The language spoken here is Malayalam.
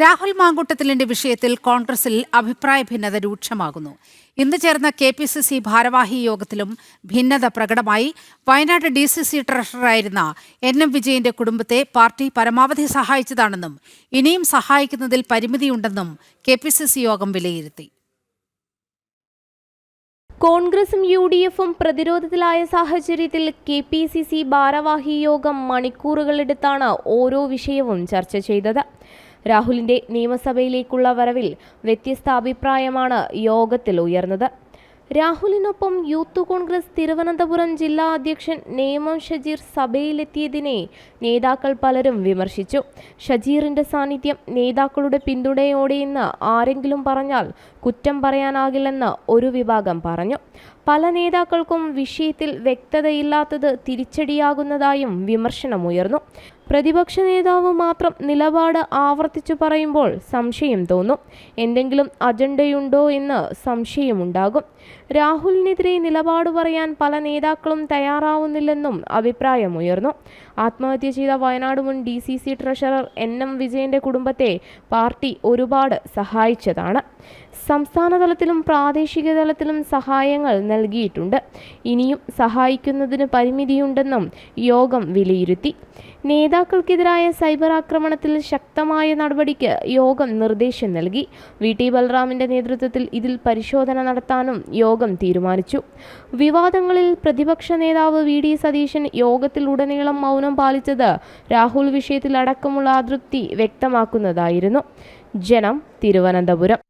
രാഹുൽ മാങ്കൂട്ടത്തിലിന്റെ വിഷയത്തിൽ കോൺഗ്രസിൽ അഭിപ്രായ ഭിന്നത രൂക്ഷമാകുന്നു. ഇന്ന് ചേർന്ന കെ പി സി സി ഭാരവാഹി യോഗത്തിലും ഭിന്നത പ്രകടമായി. വയനാട് ഡി സി സി ട്രഷററായിരുന്ന എൻ എം വിജയന്റെ കുടുംബത്തെ പാർട്ടി പരമാവധി സഹായിച്ചതാണെന്നും ഇനിയും സഹായിക്കുന്നതിൽ പരിമിതിയുണ്ടെന്നും കെ പി സി സി യോഗം വിലയിരുത്തി. കോൺഗ്രസും യു ഡി എഫും പ്രതിരോധത്തിലായ സാഹചര്യത്തിൽ കെ പി സി സി ഭാരവാഹി യോഗം മണിക്കൂറുകളെടുത്താണ് ഓരോ വിഷയവും ചർച്ച ചെയ്തത്. രാഹുലിന്റെ നിയമസഭയിലേക്കുള്ള വരവിൽ വ്യത്യസ്ത അഭിപ്രായമാണ് യോഗത്തിൽ ഉയർന്നത്. രാഹുലിനൊപ്പം യൂത്ത് കോൺഗ്രസ് തിരുവനന്തപുരം ജില്ലാ അധ്യക്ഷൻ നേമം ഷജീർ സഭയിലെത്തിയതിനെ നേതാക്കൾ പലരും വിമർശിച്ചു. ഷജീറിന്റെ സാന്നിധ്യം നേതാക്കളുടെ പിന്തുണയോടെയെന്ന് ആരെങ്കിലും പറഞ്ഞാൽ കുറ്റം പറയാനാകില്ലെന്ന് ഒരു വിഭാഗം പറഞ്ഞു. പല നേതാക്കൾക്കും വിഷയത്തിൽ വ്യക്തതയില്ലാത്തത് തിരിച്ചടിയാകുന്നതായും വിമർശനമുയർന്നു. പ്രതിപക്ഷ നേതാവ് മാത്രം നിലപാട് ആവർത്തിച്ചു പറയുമ്പോൾ സംശയം തോന്നും. എന്തെങ്കിലും അജണ്ടയുണ്ടോ എന്ന് സംശയമുണ്ടാകും. രാഹുലിനെതിരെ നിലപാട് പറയാൻ പല നേതാക്കളും തയ്യാറാവുന്നില്ലെന്നും അഭിപ്രായമുയർന്നു. ആത്മഹത്യ ചെയ്ത വയനാട് മുൻ D C C treasurer N M വിജയന്റെ കുടുംബത്തെ പാർട്ടി ഒരുപാട് സഹായിച്ചതാണ്. സംസ്ഥാന തലത്തിലും പ്രാദേശിക തലത്തിലും സഹായങ്ങൾ നൽകിയിട്ടുണ്ട്. ഇനിയും സഹായിക്കുന്നതിന് പരിമിതിയുണ്ടെന്നും യോഗം വിലയിരുത്തി. നേതാക്കൾക്കെതിരായ സൈബർ ആക്രമണത്തിൽ ശക്തമായ നടപടിക്ക് യോഗം നിർദ്ദേശം നൽകി. വി. ടി. ബൽറാമിന്റെ നേതൃത്വത്തിൽ ഇതിൽ പരിശോധന നടത്താനും യോഗം തീരുമാനിച്ചു. വിവാദങ്ങളിൽ പ്രതിപക്ഷ നേതാവ് വി. ഡി. സതീശൻ യോഗത്തിലുടനീളം മൗനം പാലിച്ചത് രാഹുൽ വിഷയത്തിൽ അടക്കമുള്ള അതൃപ്തി വ്യക്തമാക്കുന്നതായിരുന്നു. ജനം തിരുവനന്തപുരം.